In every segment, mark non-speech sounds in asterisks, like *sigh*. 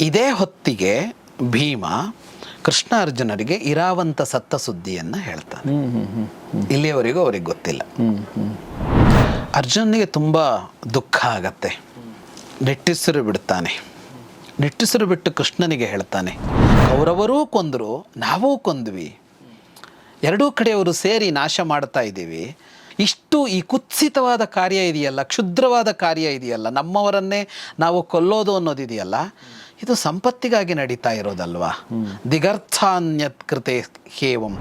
ಇದೇ ಹೊತ್ತಿಗೆ ಭೀಮ ಕೃಷ್ಣ ಅರ್ಜುನರಿಗೆ ಇರಾವಂತ ಸತ್ತ ಸುದ್ದಿಯನ್ನು ಹೇಳ್ತಾನೆ ಇಲ್ಲಿಯವರೆಗೂ ಅವ್ರಿಗೆ ಗೊತ್ತಿಲ್ಲ. ಅರ್ಜುನನಿಗೆ ತುಂಬ ದುಃಖ ಆಗತ್ತೆ. ನಿಟ್ಟುಸಿರು ಬಿಡ್ತಾನೆ. ನಿಟ್ಟುಸಿರು ಬಿಟ್ಟು ಕೃಷ್ಣನಿಗೆ ಹೇಳ್ತಾನೆ ಅವರವರೂ ಕೊಂದರು ನಾವೂ ಕೊಂದ್ವಿ. ಎರಡೂ ಕಡೆಯವರು ಸೇರಿ ನಾಶ ಮಾಡ್ತಾ ಇದ್ದೀವಿ. ಇಷ್ಟು ಈ ಕುತ್ಸಿತವಾದ ಕಾರ್ಯ ಇದೆಯಲ್ಲ ಕ್ಷುದ್ರವಾದ ಕಾರ್ಯ ಇದೆಯಲ್ಲ ನಮ್ಮವರನ್ನೇ ನಾವು ಕೊಲ್ಲೋದು ಅನ್ನೋದಿದೆಯಲ್ಲ ಇದು ಸಂಪತ್ತಿಗಾಗಿ ನಡೀತಾ ಇರೋದಲ್ವಾ? ದಿಗರ್ಥಾನ್ಯತ್ ಕೃತೆ ಹೇವಂ.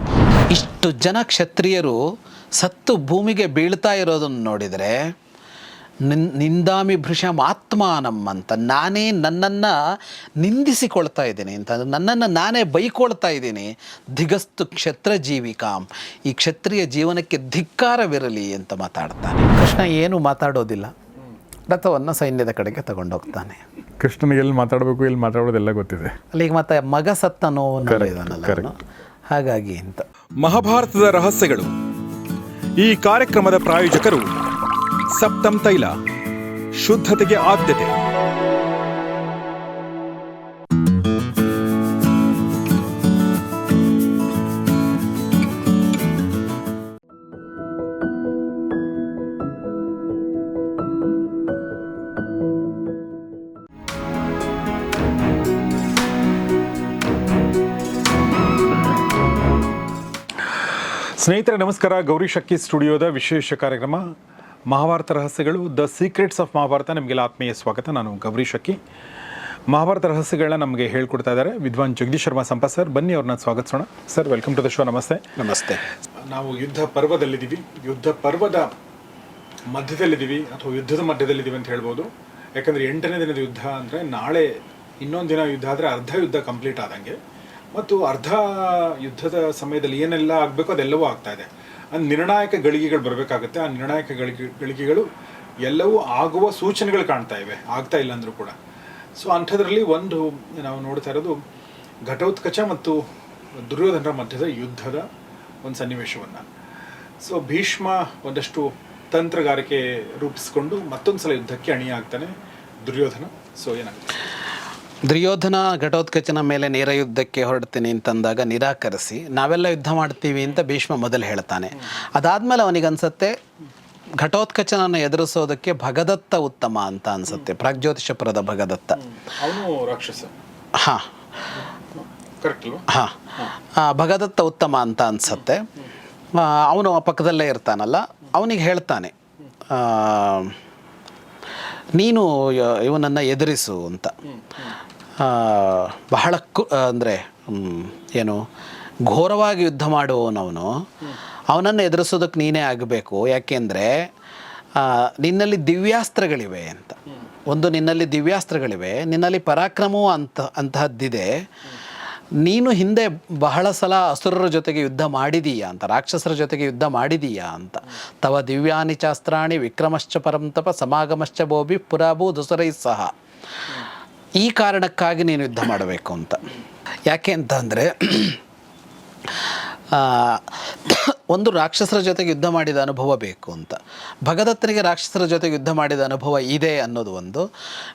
ಇಷ್ಟು ಜನ ಕ್ಷತ್ರಿಯರು ಸತ್ತು ಭೂಮಿಗೆ ಬೀಳ್ತಾ ಇರೋದನ್ನು ನೋಡಿದರೆ, ನಿನ್, ನಿಂದಾಮಿ ಭೃಷಮ್ ಆತ್ಮಾನಂ ಅಂತ ನಾನೇ ನನ್ನನ್ನು ನಿಂದಿಸಿಕೊಳ್ತಾ ಇದ್ದೀನಿ ಅಂತ. ನನ್ನನ್ನು ನಾನೇ ಬೈಕೊಳ್ತಾ ಇದ್ದೀನಿ. ದಿಗಸ್ತು ಕ್ಷತ್ರ ಜೀವಿಕಾಂ ಈ ಕ್ಷತ್ರಿಯ ಜೀವನಕ್ಕೆ ಧಿಕ್ಕಾರವಿರಲಿ ಅಂತ ಮಾತಾಡ್ತಾನೆ. ಕೃಷ್ಣ ಏನು ಮಾತಾಡೋದಿಲ್ಲ. ರಥವನ್ನು ಸೈನ್ಯದ ಕಡೆಗೆ ತಗೊಂಡೋಗ್ತಾನೆ. ಕೃಷ್ಣನಿಗೆ ಎಲ್ಲಿ ಮಾತಾಡಬೇಕು ಎಲ್ಲಿ ಮಾತಾಡೋದೆಲ್ಲ ಗೊತ್ತಿದೆ. ಅಲ್ಲಿಗೆ ಮತ್ತೆ ಮಗ ಸತ್ತ ನೋವು. ಹಾಗಾಗಿ ಅಂತ. ಮಹಾಭಾರತದ ರಹಸ್ಯಗಳು. ಈ ಕಾರ್ಯಕ್ರಮದ ಪ್ರಾಯೋಜಕರು ಸಪ್ತಂ ತೈಲ ಶುದ್ಧತೆಗೆ ಆದ್ಯತೆ. ಸ್ನೇಹಿತರೆ ನಮಸ್ಕಾರ. ಗೌರಿ ಶಕ್ಕಿ ಸ್ಟುಡಿಯೋದ ವಿಶೇಷ ಕಾರ್ಯಕ್ರಮ. ಮಹಾಭಾರತ ರಹಸ್ಯಗಳು ದ ಸೀಕ್ರೆಟ್ಸ್ ಆಫ್ ಮಹಾಭಾರತ ನಿಮಗೆಲ್ಲ ಆತ್ಮೀಯ ಸ್ವಾಗತ. ನಾನು ಗೌರಿ ಶಕ್ಕಿ ಮಹಾಭಾರತ ರಹಸ್ಯಗಳನ್ನ ನಮಗೆ ಹೇಳ್ಕೊಡ್ತಾ ಇದ್ದಾರೆ. ವಿದ್ವಾನ್ ಜಗದೀಶ್ ಶರ್ಮಾ ಸಂಪ ಸರ್ ಬನ್ನಿ ಅವ್ರನ್ನ ಸ್ವಾಗತಿಸೋಣ. Sir welcome to the show ನಮಸ್ತೆ. ನಮಸ್ತೆ. ನಾವು ಯುದ್ಧ ಪರ್ವದಲ್ಲಿದ್ದೀವಿ. ಯುದ್ಧ ಪರ್ವದ ಮಧ್ಯದಲ್ಲಿದ್ದೀವಿ ಅಥವಾ ಯುದ್ಧದ ಮಧ್ಯದಲ್ಲಿದ್ದೀವಿ ಅಂತ ಹೇಳ್ಬೋದು. ಯಾಕಂದರೆ ಎಂಟನೇ ದಿನದ ಯುದ್ಧ ಅಂದರೆ ನಾಳೆ ಇನ್ನೊಂದು ದಿನ ಯುದ್ಧ ಆದರೆ ಅರ್ಧ ಯುದ್ಧ ಕಂಪ್ಲೀಟ್ ಆದಂಗೆ. ಮತ್ತು ಅರ್ಧ ಯುದ್ಧದ ಸಮಯದಲ್ಲಿ ಏನೆಲ್ಲ ಆಗಬೇಕು ಅದೆಲ್ಲವೂ ಆಗ್ತಾ ಇದೆ. ಆ ನಿರ್ಣಾಯಕ ಗಳಿಗೆಗಳು ಬರಬೇಕಾಗುತ್ತೆ. ಆ ನಿರ್ಣಾಯಕ ಗಳಿಗೆ, ಗಳಿಗೆಗಳು ಎಲ್ಲವೂ ಆಗುವ ಸೂಚನೆಗಳು ಕಾಣ್ತಾ ಇವೆ. ಆಗ್ತಾ ಇಲ್ಲ ಅಂದರೂ ಕೂಡ. ಸೊ ಅಂಥದ್ರಲ್ಲಿ ಒಂದು ನಾವು ನೋಡ್ತಾ ಇರೋದು ಘಟೋತ್ಕಚ ಮತ್ತು ದುರ್ಯೋಧನರ ಮಧ್ಯದ ಯುದ್ಧದ ಒಂದು ಸನ್ನಿವೇಶವನ್ನು. ಸೊ ಭೀಷ್ಮ ಒಂದಷ್ಟು ತಂತ್ರಗಾರಿಕೆ ರೂಪಿಸಿಕೊಂಡು ಮತ್ತೊಂದು ಸಲ ಯುದ್ಧಕ್ಕೆ ಅಣಿಯಾಗ್ತಾನೆ ದುರ್ಯೋಧನ. ಸೊ ಏನಾಗುತ್ತೆ? ದುರ್ಯೋಧನ ಘಟೋತ್ಕಚನ ಮೇಲೆ ನೇರ ಯುದ್ಧಕ್ಕೆ ಹೊರಡ್ತೀನಿ ಅಂತಂದಾಗ ನಿರಾಕರಿಸಿ ನಾವೆಲ್ಲ ಯುದ್ಧ ಮಾಡ್ತೀವಿ ಅಂತ ಭೀಷ್ಮ ಮೊದಲು ಹೇಳ್ತಾನೆ. ಅದಾದಮೇಲೆ ಅವನಿಗನ್ಸತ್ತೆ ಘಟೋತ್ಕಚನನ ಘಟೋತ್ಕಚನನ್ನು ಎದುರಿಸೋದಕ್ಕೆ ಭಗದತ್ತ ಉತ್ತಮ ಅಂತ ಅನ್ಸುತ್ತೆ ಪ್ರಾಗ್ಜ್ಯೋತಿಷಪುರದ ಭಗದತ್ತ. ಹಾಂ. ಹಾಂ. ಭಗದತ್ತ ಉತ್ತಮ ಅಂತ ಅನ್ಸತ್ತೆ. ಅವನು ಆ ಪಕ್ಕದಲ್ಲೇ ಇರ್ತಾನಲ್ಲ ಅವನಿಗೆ ಹೇಳ್ತಾನೆ ಆ, ನೀನು ಇವನನ್ನು ಎದುರಿಸು ಅಂತ. ಬಹಳ ಕು, ಅಂದರೆ ಏನು, ಘೋರವಾಗಿ ಯುದ್ಧ ಮಾಡುವವನವನು. ಅವನನ್ನು ಎದುರಿಸೋದಕ್ಕೆ ನೀನೇ ಆಗಬೇಕು. ಯಾಕೆಂದರೆ ನಿನ್ನಲ್ಲಿ ದಿವ್ಯಾಸ್ತ್ರಗಳಿವೆ ಅಂತ. ಒಂದು ನಿನ್ನಲ್ಲಿ ದಿವ್ಯಾಸ್ತ್ರಗಳಿವೆ. ನಿನ್ನಲ್ಲಿ ಪರಾಕ್ರಮವೂ ಅಂತ, ಅಂತಹದ್ದಿದೆ. ನೀನು ಹಿಂದೆ ಬಹಳ ಸಲ ಅಸುರರ ಜೊತೆಗೆ ಯುದ್ಧ ಮಾಡಿದೀಯಾ ಅಂತ, ರಾಕ್ಷಸರ ಜೊತೆಗೆ ಯುದ್ಧ ಮಾಡಿದೀಯಾ ಅಂತ. ತವ ದಿವ್ಯಾನಿ ಚಾಸ್ತ್ರಾಣಿ ವಿಕ್ರಮಶ್ಚ ಪರಂತಪ ಸಮಾಗಮಶ್ಚ ಬೋಬಿ ಪುರಾಭೂ ದುಸರೈ ಸಹ. ಈ ಕಾರಣಕ್ಕಾಗಿ ನೀನು ಯುದ್ಧ ಮಾಡಬೇಕು ಅಂತ. ಯಾಕೆ ಅಂತ ಅಂದರೆ *coughs* ಒಂದು ರಾಕ್ಷಸರ ಜೊತೆಗೆ ಯುದ್ಧ ಮಾಡಿದ ಅನುಭವ ಬೇಕು ಅಂತ. ಭಗದತ್ತನಿಗೆ ರಾಕ್ಷಸರ ಜೊತೆಗೆ ಯುದ್ಧ ಮಾಡಿದ ಅನುಭವ ಇದೆ ಅನ್ನೋದು ಒಂದು.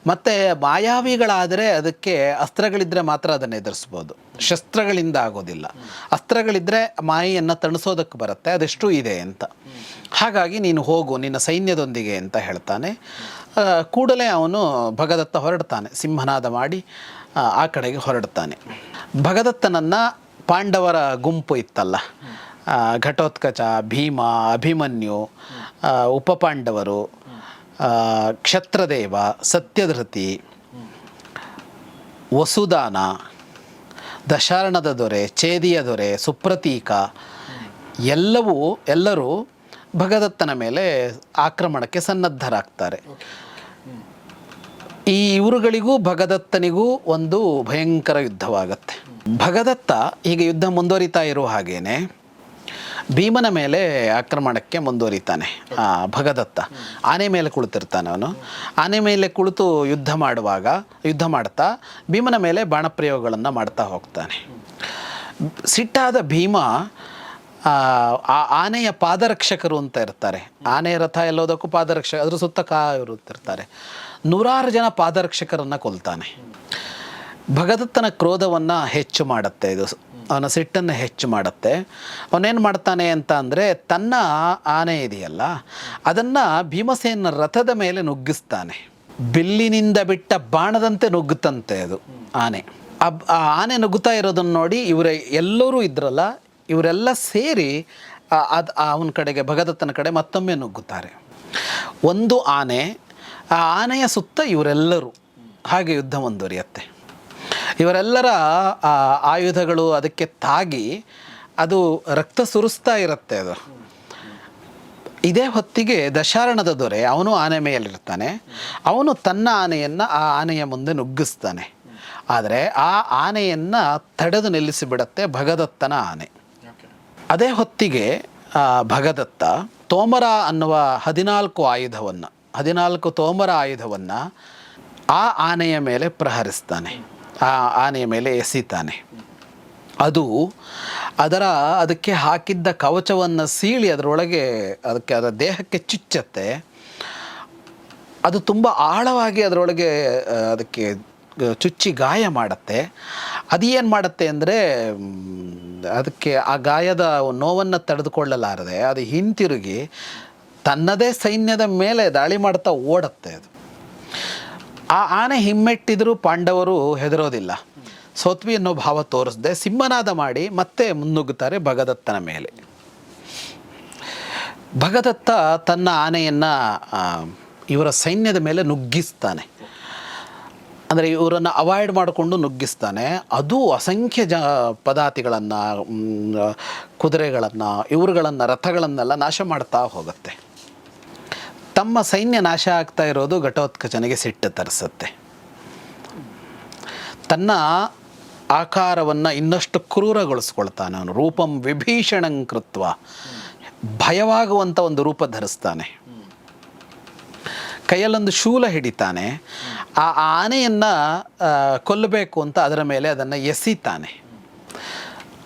ಮತ್ತು ಮಾಯಾವಿಗಳಾದರೆ ಅದಕ್ಕೆ ಅಸ್ತ್ರಗಳಿದ್ದರೆ ಮಾತ್ರ ಅದನ್ನು ಎದುರಿಸ್ಬೋದು. ಶಸ್ತ್ರಗಳಿಂದ ಆಗೋದಿಲ್ಲ. ಅಸ್ತ್ರಗಳಿದ್ದರೆ ಮಾಯೆಯನ್ನು ತಣಿಸೋದಕ್ಕೆ ಬರುತ್ತೆ ಅದೆಷ್ಟು ಇದೆ ಅಂತ. ಹಾಗಾಗಿ ನೀನು ಹೋಗು ನಿನ್ನ ಸೈನ್ಯದೊಂದಿಗೆ ಅಂತ ಹೇಳ್ತಾನೆ. ಕೂಡಲೇ ಅವನು ಭಗದತ್ತ ಹೊರಡ್ತಾನೆ ಸಿಂಹನಾದ ಮಾಡಿ ಆ, ಕಡೆಗೆ ಹೊರಡ್ತಾನೆ. ಭಗದತ್ತನನ್ನು ಪಾಂಡವರ ಗುಂಪು ಇತ್ತಲ್ಲ. ಘಟೋತ್ಕಚ, ಭೀಮ, ಅಭಿಮನ್ಯು ಉಪಪಾಂಡವರು ಕ್ಷತ್ರದೇವ, ಸತ್ಯಧೃತಿ, ವಸುದಾನ, ದಶಾರಣದ ದೊರೆ, ಛೇದಿಯ ದೊರೆ, ಸುಪ್ರತೀಕ ಎಲ್ಲವೂ ಎಲ್ಲರೂ ಭಗದತ್ತನ ಮೇಲೆ ಆಕ್ರಮಣಕ್ಕೆ ಸನ್ನದ್ಧರಾಗ್ತಾರೆ. ಈ ಇವರುಗಳಿಗೂ ಭಗದತ್ತನಿಗೂ ಒಂದು ಭಯಂಕರ ಯುದ್ಧವಾಗತ್ತೆ. ಭಗದತ್ತ ಈಗ ಯುದ್ಧ ಮುಂದುವರಿತಾ ಇರುವ ಹಾಗೇನೆ, ಭೀಮನ ಮೇಲೆ ಆಕ್ರಮಣಕ್ಕೆ ಮುಂದುವರಿತಾನೆ ಭಗದತ್ತ. ಆನೆ ಮೇಲೆ ಕುಳಿತಿರ್ತಾನೆ ಅವನು. ಆನೆ ಮೇಲೆ ಕುಳಿತು ಯುದ್ಧ ಮಾಡುವಾಗ, ಯುದ್ಧ ಮಾಡ್ತಾ ಭೀಮನ ಮೇಲೆ ಬಾಣಪ್ರಯೋಗಗಳನ್ನು ಮಾಡ್ತಾ ಹೋಗ್ತಾನೆ. ಸಿಟ್ಟಾದ ಭೀಮ, ಆ ಆ ಆನೆಯ ಪಾದರಕ್ಷಕರು ಅಂತ ಇರ್ತಾರೆ. ಆನೆಯ ರಥ ಎಲ್ಲೋದಕ್ಕೂ ಪಾದರಕ್ಷಕ ಅದ್ರ ಸುತ್ತ ಕಾ ಇರುತ್ತಿರ್ತಾರೆ. ನೂರಾರು ಜನ ಪಾದರಕ್ಷಕರನ್ನು ಕೊಲ್ತಾನೆ. ಭಗದತ್ತನ ಕ್ರೋಧವನ್ನು ಹೆಚ್ಚು ಮಾಡುತ್ತೆ ಇದು. ಅವನ ಸಿಟ್ಟನ್ನು ಹೆಚ್ಚು ಮಾಡುತ್ತೆ. ಅವನೇನು ಮಾಡ್ತಾನೆ ಅಂತ ಅಂದರೆ ತನ್ನ ಆನೆ ಇದೆಯಲ್ಲ, ಅದನ್ನು ಭೀಮಸೇನ ರಥದ ಮೇಲೆ ನುಗ್ಗಿಸ್ತಾನೆ. ಬಿಲ್ಲಿನಿಂದ ಬಿಟ್ಟ ಬಾಣದಂತೆ ನುಗ್ಗುತ್ತಂತೆ ಅದು ಆನೆ. ಆ- ಆನೆ ನುಗ್ಗುತ್ತಾ ಇರೋದನ್ನು ನೋಡಿ ಇವರ ಎಲ್ಲರೂ ಇದ್ರಲ್ಲ, ಇವರೆಲ್ಲ ಸೇರಿ ಅದು ಅವನ ಕಡೆಗೆ, ಭಗದತ್ತನ ಕಡೆ ಮತ್ತೊಮ್ಮೆ ನುಗ್ಗುತ್ತಾರೆ. ಒಂದು ಆನೆ ಆ ಆನೆಯ ಸುತ್ತ ಇವರೆಲ್ಲರೂ ಹಾಗೆ ಯುದ್ಧ ಮುಂದುವರಿಯುತ್ತೆ. ಇವರೆಲ್ಲರ ಆಯುಧಗಳು ಅದಕ್ಕೆ ತಾಗಿ ಅದು ರಕ್ತ ಸುರಿಸ್ತಾ ಇರುತ್ತೆ ಅದು. ಇದೇ ಹೊತ್ತಿಗೆ ದಶಾರಣದ ದೊರೆ ಅವನು ಆನೆ ಮೇಲಿರ್ತಾನೆ ಅವನು ತನ್ನ ಆನೆಯನ್ನು ಆ ಆನೆಯ ಮುಂದೆ ನುಗ್ಗಿಸ್ತಾನೆ. ಆದರೆ ಆ ಆನೆಯನ್ನು ತಡೆದು ನಿಲ್ಲಿಸಿಬಿಡತ್ತೆ ಭಗದತ್ತನ ಆನೆ. ಅದೇ ಹೊತ್ತಿಗೆ ಭಗದತ್ತ ತೋಮರ ಅನ್ನುವ ಹದಿನಾಲ್ಕು ಆಯುಧವನ್ನು ಹದಿನಾಲ್ಕು ತೋಮರ ಆಯುಧವನ್ನು ಆ ಆನೆಯ ಮೇಲೆ ಪ್ರಹರಿಸ್ತಾನೆ. ಆ ಆನೆಯ ಮೇಲೆ ಎಸಿತಾನೆ. ಅದು ಅದರ ಅದಕ್ಕೆ ಹಾಕಿದ್ದ ಕವಚವನ್ನು ಸೀಳಿ ಅದರೊಳಗೆ ಅದಕ್ಕೆ ಅದರ ದೇಹಕ್ಕೆ ಚುಚ್ಚತ್ತೆ. ಅದು ತುಂಬ ಆಳವಾಗಿ ಅದರೊಳಗೆ ಅದಕ್ಕೆ ಚುಚ್ಚಿ ಗಾಯ ಮಾಡುತ್ತೆ. ಅದು ಏನು ಮಾಡುತ್ತೆ ಅಂದರೆ, ಅದಕ್ಕೆ ಆ ಗಾಯದ ನೋವನ್ನು ತಡೆದುಕೊಳ್ಳಲಾರದೆ ಅದು ಹಿಂತಿರುಗಿ ತನ್ನದೇ ಸೈನ್ಯದ ಮೇಲೆ ದಾಳಿ ಮಾಡ್ತಾ ಓಡುತ್ತೆ ಅದು. ಆ ಆನೆ ಹಿಮ್ಮೆಟ್ಟಿದರೂ ಪಾಂಡವರು ಹೆದರೋದಿಲ್ಲ. ಸೋತ್ವಿ ಅನ್ನೋ ಭಾವ ತೋರಿಸದೆ ಸಿಂಹನಾದ ಮಾಡಿ ಮತ್ತೆ ಮುನ್ನುಗ್ಗುತ್ತಾರೆ ಭಗದತ್ತನ ಮೇಲೆ. ಭಗದತ್ತ ತನ್ನ ಆನೆಯನ್ನು ಇವರ ಸೈನ್ಯದ ಮೇಲೆ ನುಗ್ಗಿಸ್ತಾನೆ. ಅಂದರೆ ಇವರನ್ನು ಅವಾಯ್ಡ್ ಮಾಡಿಕೊಂಡು ನುಗ್ಗಿಸ್ತಾನೆ. ಅದು ಅಸಂಖ್ಯ ಜ, ಪದಾತಿಗಳನ್ನು ಕುದುರೆಗಳನ್ನು, ಇವರುಗಳನ್ನು, ರಥಗಳನ್ನೆಲ್ಲ ನಾಶ ಮಾಡ್ತಾ ಹೋಗುತ್ತೆ. ತಮ್ಮ ಸೈನ್ಯ ನಾಶ ಆಗ್ತಾ ಇರೋದು ಘಟೋತ್ಕಚನಿಗೆ ಸಿಟ್ಟು ತರಿಸುತ್ತೆ. ತನ್ನ ಆಕಾರವನ್ನು ಇನ್ನಷ್ಟು ಕ್ರೂರಗೊಳಿಸ್ಕೊಳ್ತಾನೆ ಅವನು. ರೂಪಂ ವಿಭೀಷಣಂ ಕೃತ್ವ. ಭಯವಾಗುವಂಥ ಒಂದು ರೂಪ ಧರಿಸ್ತಾನೆ. ಕೈಯಲ್ಲೊಂದು ಶೂಲ ಹಿಡಿತಾನೆ. ಆ ಆನೆಯನ್ನು ಕೊಲ್ಲಬೇಕು ಅಂತ ಅದರ ಮೇಲೆ ಅದನ್ನು ಎಸಿತಾನೆ.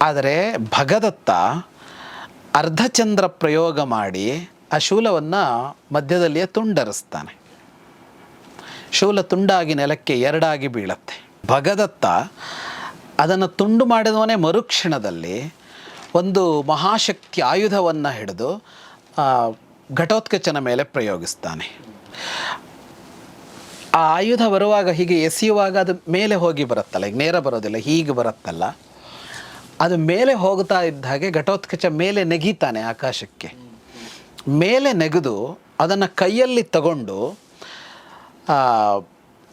ಆದರೆ ಭಗದತ್ತ ಅರ್ಧಚಂದ್ರ ಪ್ರಯೋಗ ಮಾಡಿ ಆ ಶೂಲವನ್ನು ಮಧ್ಯದಲ್ಲಿಯೇ ತುಂಡರಿಸ್ತಾನೆ. ಶೂಲ ತುಂಡಾಗಿ ನೆಲಕ್ಕೆ ಎರಡಾಗಿ ಬೀಳತ್ತೆ. ಭಗದತ್ತ ಅದನ್ನು ತುಂಡು ಮಾಡಿದವನೇ ಮರುಕ್ಷಣದಲ್ಲಿ ಒಂದು ಮಹಾಶಕ್ತಿ ಆಯುಧವನ್ನು ಹಿಡಿದು ಘಟೋತ್ಕಚನ ಮೇಲೆ ಪ್ರಯೋಗಿಸ್ತಾನೆ. ಆ ಆಯುಧ ಬರುವಾಗ ಹೀಗೆ ಎಸೆಯುವಾಗ ಅದು ಮೇಲೆ ಹೋಗಿ ಬರುತ್ತಲ್ಲ, ಈಗ ನೇರ ಬರೋದಿಲ್ಲ, ಹೀಗೆ ಬರುತ್ತಲ್ಲ. ಅದು ಮೇಲೆ ಹೋಗ್ತಾ ಇದ್ದ ಹಾಗೆ ಘಟೋತ್ಕಚ ಮೇಲೆ ನೆಗೀತಾನೆ ಆಕಾಶಕ್ಕೆ. ಮೇಲೆ ನೆಗೆದು ಅದನ್ನು ಕೈಯಲ್ಲಿ ತಗೊಂಡು